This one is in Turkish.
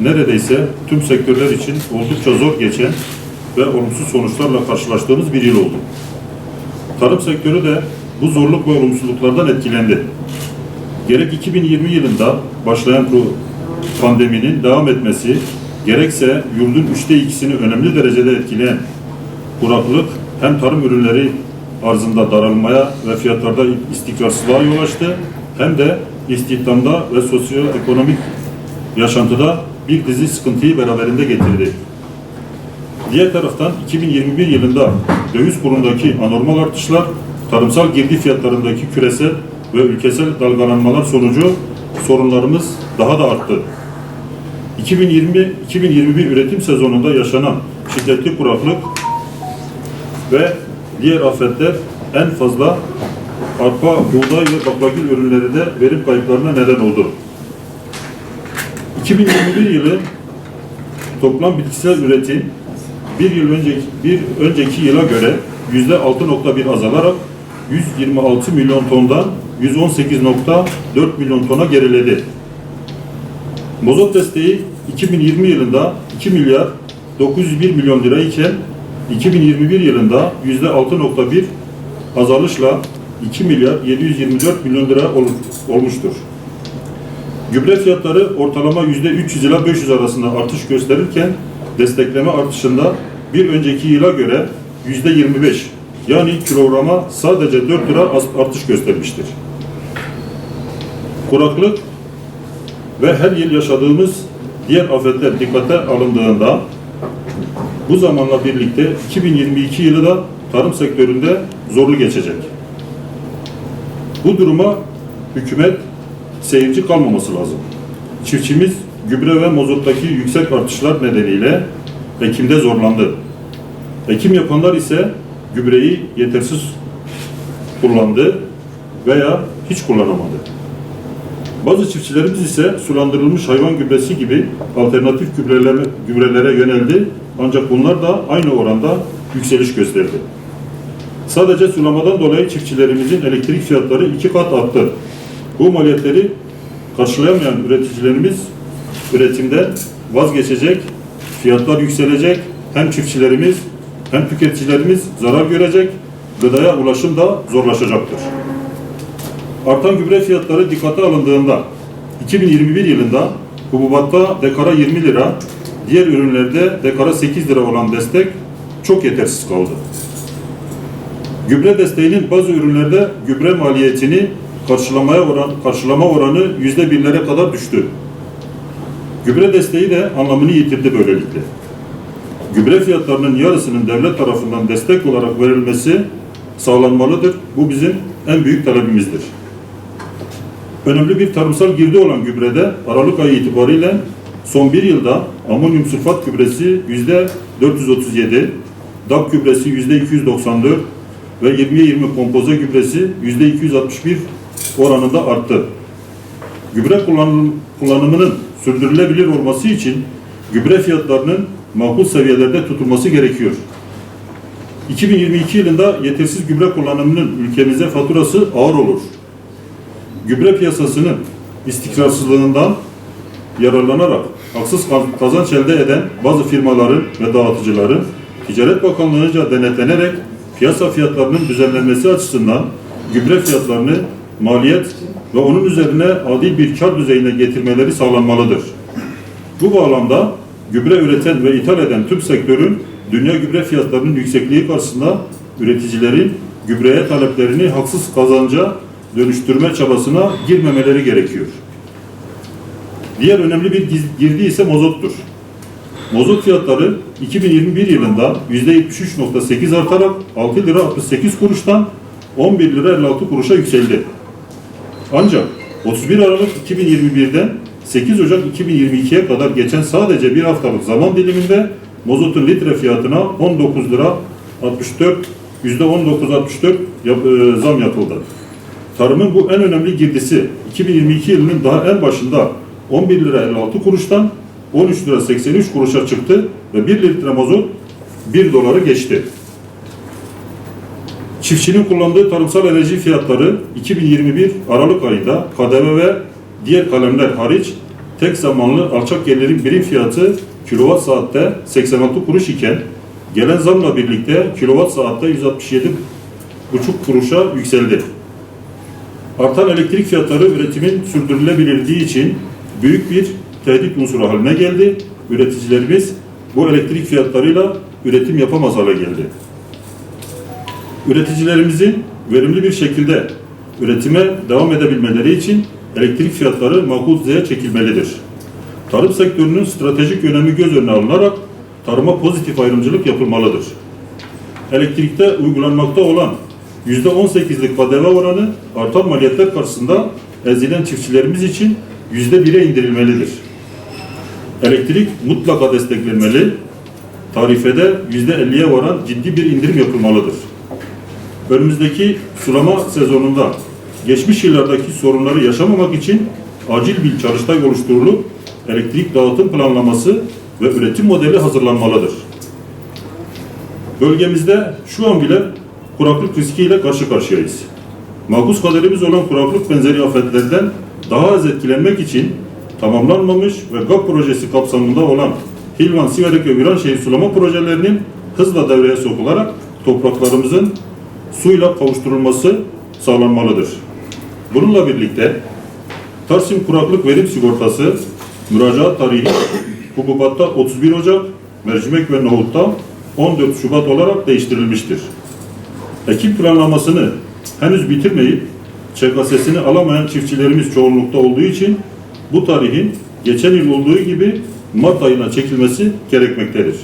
neredeyse tüm sektörler için oldukça zor geçen ve olumsuz sonuçlarla karşılaştığımız bir yıl oldu. Tarım sektörü de bu zorluk ve olumsuzluklardan etkilendi. Gerek 2020 yılında başlayan bu pandeminin devam etmesi, gerekse yurdun üçte ikisini önemli derecede etkileyen kuraklık hem tarım ürünleri arzında daralmaya ve fiyatlarda istikrarsızlığa yol açtı, hem de istihdamda ve sosyoekonomik yaşantıda bir dizi sıkıntıyı beraberinde getirdi. Diğer taraftan 2021 yılında döviz kurundaki anormal artışlar, tarımsal girdi fiyatlarındaki küresel ve ülkesel dalgalanmalar sonucu sorunlarımız daha da arttı. 2020-2021 üretim sezonunda yaşanan şiddetli kuraklık ve diğer afetler en fazla arpa, buğday ve baklagil ürünleri de verim kayıplarına neden oldu. 2021 yılı toplam bitkisel üretim bir yıl önceki, bir önceki yıla göre yüzde 6.1 azalarak 126 milyon tondan 118.4 milyon tona geriledi. Mozot desteği 2020 yılında 2 milyar 901 milyon lira iken 2021 yılında yüzde 6.1 azalışla 2 milyar 724 milyon lira ol- olmuştur. Gübre fiyatları ortalama yüzde 300 ila 500 arasında artış gösterirken destekleme artışında bir önceki yıla göre yüzde 25 yani kilograma sadece 4 lira artış göstermiştir. Kuraklık ve her yıl yaşadığımız diğer afetler dikkate alındığında bu zamanla birlikte 2022 yılı da tarım sektöründe zorlu geçecek. Bu duruma hükümet seyirci kalmaması lazım. Çiftçimiz gübre ve mozottaki yüksek artışlar nedeniyle ekimde zorlandı. Ekim yapanlar ise gübreyi yetersiz kullandı veya hiç kullanamadı. Bazı çiftçilerimiz ise sulandırılmış hayvan gübresi gibi alternatif gübrelere, gübrelere yöneldi ancak bunlar da aynı oranda yükseliş gösterdi. Sadece sulamadan dolayı çiftçilerimizin elektrik fiyatları iki kat arttı. Bu maliyetleri karşılayamayan üreticilerimiz üretimde vazgeçecek, fiyatlar yükselecek, hem çiftçilerimiz hem tüketicilerimiz zarar görecek, gıdaya ulaşım da zorlaşacaktır. Artan gübre fiyatları dikkate alındığında 2021 yılında hububatta dekara 20 lira, diğer ürünlerde dekara 8 lira olan destek çok yetersiz kaldı. Gübre desteğinin bazı ürünlerde gübre maliyetini karşılamaya oran, karşılama oranı yüzde birlere kadar düştü. Gübre desteği de anlamını yitirdi böylelikle. Gübre fiyatlarının yarısının devlet tarafından destek olarak verilmesi sağlanmalıdır. Bu bizim en büyük talebimizdir. Önemli bir tarımsal girdi olan gübrede Aralık ayı itibariyle son bir yılda amonyum sülfat gübresi yüzde 437, DAP gübresi yüzde 294 ve 20'ye 20 kompoze gübresi yüzde 261 oranında arttı. Gübre kullanım, kullanımının sürdürülebilir olması için gübre fiyatlarının makul seviyelerde tutulması gerekiyor. 2022 yılında yetersiz gübre kullanımının ülkemize faturası ağır olur. Gübre piyasasının istikrarsızlığından yararlanarak haksız kazanç elde eden bazı firmaların ve dağıtıcıların Ticaret Bakanlığı'nca denetlenerek piyasa fiyatlarının düzenlenmesi açısından gübre fiyatlarını maliyet ve onun üzerine adil bir kar düzeyine getirmeleri sağlanmalıdır. Bu bağlamda gübre üreten ve ithal eden tüm sektörün dünya gübre fiyatlarının yüksekliği karşısında üreticilerin gübreye taleplerini haksız kazanca dönüştürme çabasına girmemeleri gerekiyor. Diğer önemli bir girdi ise mozottur. Mozot fiyatları 2021 yılında %73.8 artarak 6 lira 68 kuruştan 11 lira 56 kuruşa yükseldi. Ancak 31 Aralık 2021'den 8 Ocak 2022'ye kadar geçen sadece bir haftalık zaman diliminde mozotun litre fiyatına 19 lira 64 %19.64 yap, e, zam yapıldı. Tarımın bu en önemli girdisi 2022 yılının daha en başında 11 lira 56 kuruştan 13 lira 83 kuruşa çıktı ve 1 litre mazot 1 doları geçti. Çiftçinin kullandığı tarımsal enerji fiyatları 2021 Aralık ayında KDV ve diğer kalemler hariç tek zamanlı alçak gelirin birim fiyatı kilowatt saatte 86 kuruş iken gelen zamla birlikte kilowatt saatte 167 buçuk kuruşa yükseldi. Artan elektrik fiyatları üretimin sürdürülebilirliği için büyük bir tehdit unsuru haline geldi. Üreticilerimiz bu elektrik fiyatlarıyla üretim yapamaz hale geldi. Üreticilerimizin verimli bir şekilde üretime devam edebilmeleri için elektrik fiyatları makul düzeye çekilmelidir. Tarım sektörünün stratejik önemi göz önüne alınarak tarıma pozitif ayrımcılık yapılmalıdır. Elektrikte uygulanmakta olan %18'lik KDV oranı artan maliyetler karşısında ezilen çiftçilerimiz için %1'e indirilmelidir. Elektrik mutlaka desteklenmeli, tarifede %50'ye varan ciddi bir indirim yapılmalıdır. Önümüzdeki sulama sezonunda geçmiş yıllardaki sorunları yaşamamak için acil bir çalıştay oluşturulup elektrik dağıtım planlaması ve üretim modeli hazırlanmalıdır. Bölgemizde şu an bile kuraklık riskiyle karşı karşıyayız. Makus kaderimiz olan kuraklık benzeri afetlerden daha az etkilenmek için tamamlanmamış ve GAP projesi kapsamında olan Hilvan, Siverek ve Viranşehir sulama projelerinin hızla devreye sokularak topraklarımızın suyla kavuşturulması sağlanmalıdır. Bununla birlikte Tarsim Kuraklık Verim Sigortası müracaat tarihi hububatta 31 Ocak, mercimek ve nohutta 14 Şubat olarak değiştirilmiştir. Ekim planlamasını henüz bitirmeyip ÇKS'sini alamayan çiftçilerimiz çoğunlukta olduğu için bu tarihin geçen yıl olduğu gibi Mart ayına çekilmesi gerekmektedir.